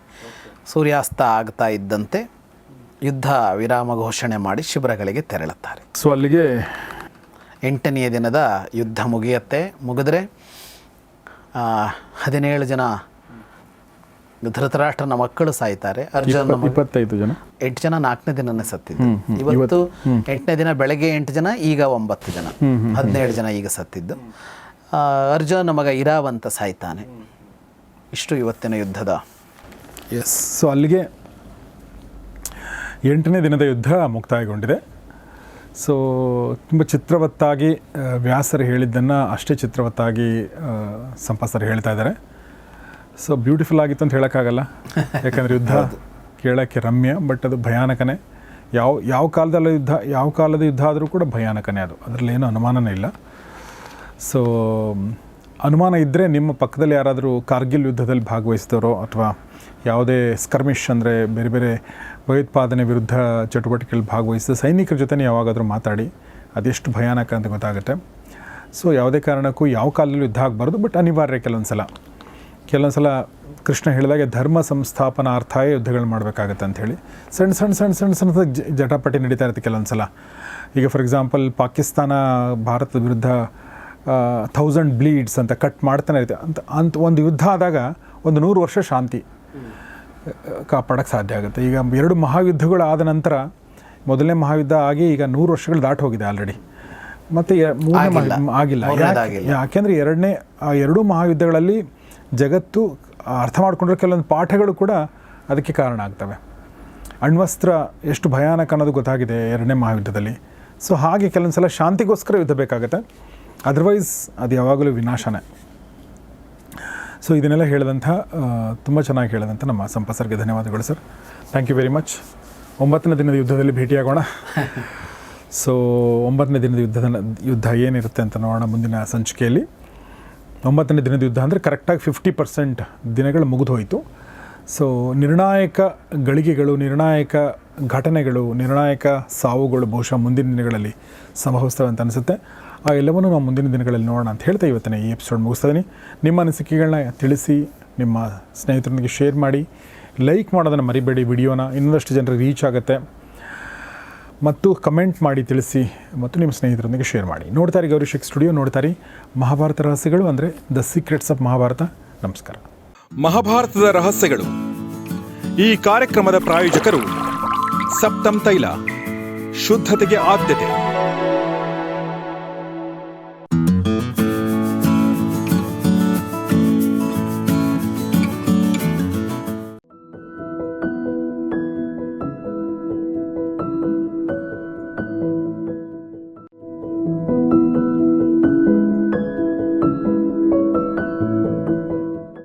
ಸೂರ್ಯಾಸ್ತ ಆಗ್ತಾ ಇದ್ದಂತೆ. ಯುದ್ಧ ವಿರಾಮ ಘೋಷಣೆ ಮಾಡಿ ಶಿಬಿರಗಳಿಗೆ ತೆರಳುತ್ತಾರೆ. ಸೊ ಅಲ್ಲಿಗೆ ಎಂಟನೆಯ ದಿನದ ಯುದ್ಧ ಮುಗಿಯುತ್ತೆ. ಮುಗಿದ್ರೆ ಹದಿನೇಳು ಜನ ಧೃತರಾಷ್ಟ್ರನ ಮಕ್ಕಳು ಸಾಯ್ತಾರೆ. ಅರ್ಜುನ ಇಪ್ಪತ್ತೈದು ಜನ. ಎಂಟು ಜನ ನಾಲ್ಕನೇ ದಿನನೇ ಸತ್ತಿದ್ದು. ಇವತ್ತು ಎಂಟನೇ ದಿನ ಬೆಳಗ್ಗೆ ಎಂಟು ಜನ ಈಗ ಒಂಬತ್ತು ಜನ. ಹದಿನೇಳು ಜನ ಈಗ ಸತ್ತಿದ್ದು. ಅರ್ಜುನ ಮಗ ಇರಾವಂತ ಸಾಯ್ತಾನೆ. ಇಷ್ಟು ಇವತ್ತಿನ ಯುದ್ಧದ ಎಸ್ ಸೊ ಅಲ್ಲಿಗೆ ಎಂಟನೇ ದಿನದ ಯುದ್ಧ ಮುಕ್ತಾಯಗೊಂಡಿದೆ. ಸೊ ತುಂಬ ಚಿತ್ರವತ್ತಾಗಿ ವ್ಯಾಸರು ಹೇಳಿದ್ದನ್ನು ಅಷ್ಟೇ ಚಿತ್ರವತ್ತಾಗಿ ಸಂಪಾಸರು ಹೇಳ್ತಾ ಇದ್ದಾರೆ. ಸೊ ಬ್ಯೂಟಿಫುಲ್ ಆಗಿತ್ತು ಅಂತ ಹೇಳೋಕ್ಕಾಗಲ್ಲ. ಯಾಕಂದರೆ ಯುದ್ಧ ಕೇಳೋಕ್ಕೆ ರಮ್ಯ ಬಟ್ ಅದು ಭಯಾನಕನೇ. ಯಾವ ಯಾವ ಕಾಲದಲ್ಲ ಯುದ್ಧ ಯಾವ ಕಾಲದ ಯುದ್ಧ ಆದರೂ ಕೂಡ ಭಯಾನಕನೇ ಅದು. ಅದರಲ್ಲಿ ಏನೂ ಅನುಮಾನನೇ ಇಲ್ಲ. ಸೊ ಅನುಮಾನ ಇದ್ದರೆ ನಿಮ್ಮ ಪಕ್ಕದಲ್ಲಿ ಯಾರಾದರೂ ಕಾರ್ಗಿಲ್ ಯುದ್ಧದಲ್ಲಿ ಭಾಗವಹಿಸಿದವರೋ ಅಥವಾ ಯಾವುದೇ ಸ್ಕರ್ಮಿಶ್ ಅಂದರೆ ಬೇರೆ ಬೇರೆ ಭಯೋತ್ಪಾದನೆ ವಿರುದ್ಧ ಚಟುವಟಿಕೆಯಲ್ಲಿ ಭಾಗವಹಿಸಿದ ಸೈನಿಕರ ಜೊತೆ ಯಾವಾಗಾದರೂ ಮಾತಾಡಿ, ಅದೆಷ್ಟು ಭಯಾನಕ ಅಂತ ಗೊತ್ತಾಗುತ್ತೆ. ಸೊ ಯಾವುದೇ ಕಾರಣಕ್ಕೂ ಯಾವ ಕಾಲದಲ್ಲೂ ಯುದ್ಧ ಆಗಬಾರ್ದು ಬಟ್ ಅನಿವಾರ್ಯ ಕೆಲವೊಂದು ಸಲ ಕೆಲವೊಂದು ಸಲ ಕೃಷ್ಣ ಹೇಳಿದಾಗೆ ಧರ್ಮ ಸಂಸ್ಥಾಪನಾರ್ಥಾಯ ಯುದ್ಧಗಳು ಮಾಡಬೇಕಾಗತ್ತೆ ಅಂಥೇಳಿ ಸಣ್ಣ ಸಣ್ಣ ಸಣ್ಣ ಸಣ್ಣ ಸಣ್ಣ ಜಟಾಪಟಿ ನಡೀತಾ ಇರುತ್ತೆ ಕೆಲವೊಂದು ಸಲ ಈಗ ಫಾರ್ ಎಕ್ಸಾಂಪಲ್ ಪಾಕಿಸ್ತಾನ ಭಾರತದ ವಿರುದ್ಧ ಥೌಸಂಡ್ ಬ್ಲೀಡ್ಸ್ ಅಂತ ಕಟ್ ಮಾಡ್ತಾನೆ ಇರುತ್ತೆ. ಅಂತ ಅಂತ ಒಂದು ಯುದ್ಧ ಆದಾಗ ಒಂದು ನೂರು ವರ್ಷ ಶಾಂತಿ. ಕಾಪಾಡೋಕ್ಕೆ ಸಾಧ್ಯ ಆಗುತ್ತೆ. ಈಗ ಎರಡು ಮಹಾಯುದ್ಧಗಳಾದ ಆದ ನಂತರ ಮೊದಲನೇ ಮಹಾಯುದ್ಧ ಆಗಿ ಈಗ ನೂರು ವರ್ಷಗಳು ದಾಟಿ ಹೋಗಿದೆ ಆಲ್ರೆಡಿ ಮತ್ತು ಮೂರನೇ ಆಗಿಲ್ಲ. ಯಾಕೆಂದರೆ ಎರಡನೇ ಆ ಎರಡೂ ಮಹಾಯುದ್ಧಗಳಲ್ಲಿ ಜಗತ್ತು ಅರ್ಥ ಮಾಡ್ಕೊಂಡಿರೋ ಕೆಲವೊಂದು ಪಾಠಗಳು ಕೂಡ ಅದಕ್ಕೆ ಕಾರಣ ಆಗ್ತವೆ. ಅಣ್ವಸ್ತ್ರ ಎಷ್ಟು ಭಯಾನಕ ಅನ್ನೋದು ಗೊತ್ತಾಗಿದೆ ಎರಡನೇ ಮಹಾಯುದ್ಧದಲ್ಲಿ. ಸೊ ಹಾಗೆ ಕೆಲವೊಂದು ಸಲ ಶಾಂತಿಗೋಸ್ಕರ ಯುದ್ಧ ಬೇಕಾಗುತ್ತೆ. ಅದರ್ವೈಸ್ ಅದು ಯಾವಾಗಲೂ ವಿನಾಶನೇ. ಸೊ ಇದನ್ನೆಲ್ಲ ಹೇಳಿದಂಥ ತುಂಬ ಚೆನ್ನಾಗಿ ಹೇಳಿದಂಥ ನಮ್ಮ ಸಂಪಸರ್ಗೆ ಧನ್ಯವಾದಗಳು sir thank you very much ಒಂಬತ್ತನೇ ದಿನದ ಯುದ್ಧದಲ್ಲಿ ಭೇಟಿಯಾಗೋಣ. *laughs* ಸೊ ಒಂಬತ್ತನೇ ದಿನದ ಯುದ್ಧದ ಯುದ್ಧ ಏನಿರುತ್ತೆ ಅಂತ ನೋಡೋಣ ಮುಂದಿನ ಸಂಚಿಕೆಯಲ್ಲಿ. ಒಂಬತ್ತನೇ ದಿನದ ಯುದ್ಧ ಅಂದರೆ ಕರೆಕ್ಟಾಗಿ ಫಿಫ್ಟಿ ಪರ್ಸೆಂಟ್ ದಿನಗಳು ಮುಗಿದು ಹೋಯಿತು ಸೊ ನಿರ್ಣಾಯಕ ಗಳಿಗೆಗಳು ನಿರ್ಣಾಯಕ ಘಟನೆಗಳು ನಿರ್ಣಾಯಕ ಸಾವುಗಳು ಬಹುಶಃ ಮುಂದಿನ ದಿನಗಳಲ್ಲಿ ಸಂಭವಿಸ್ತವೆ ಅಂತ ಅನಿಸುತ್ತೆ. ಆ ಎಲ್ಲವನ್ನು ನಾವು ಮುಂದಿನ ದಿನಗಳಲ್ಲಿ ನೋಡೋಣ ಅಂತ ಹೇಳ್ತಾ ಇವತ್ತಿನ ಈ ಎಪಿಸೋಡ್ ಮುಗಿಸ್ತಾ ನಿಮ್ಮ ಅನಿಸಿಕೆಗಳನ್ನ ತಿಳಿಸಿ, ನಿಮ್ಮ ಸ್ನೇಹಿತರೊಂದಿಗೆ ಶೇರ್ ಮಾಡಿ ಲೈಕ್ ಮಾಡೋದನ್ನು ಮರಿಬೇಡಿ ವಿಡಿಯೋನ ಇನ್ನೊಂದಷ್ಟು ಜನರಿಗೆ ರೀಚ್ ಆಗುತ್ತೆ. ಮತ್ತು ಕಮೆಂಟ್ ಮಾಡಿ, ತಿಳಿಸಿ, ಮತ್ತು ನಿಮ್ಮ ಸ್ನೇಹಿತರೊಂದಿಗೆ ಶೇರ್ ಮಾಡಿ. ನೋಡ್ತಾರೆ ಗೌರಿಶಕ್ ಸ್ಟುಡಿಯೋ ನೋಡ್ತಾರೆ ಮಹಾಭಾರತ ರಹಸ್ಯಗಳು ಅಂದರೆ ದ ಸೀಕ್ರೆಟ್ಸ್ ಆಫ್ ಮಹಾಭಾರತ ನಮಸ್ಕಾರ. ಮಹಾಭಾರತದ ರಹಸ್ಯಗಳು. ಈ ಕಾರ್ಯಕ್ರಮದ ಪ್ರಾಯೋಜಕರು ಸಪ್ತಮ್ ತೈಲ, ಶುದ್ಧತೆಗೆ ಆದ್ಯತೆ.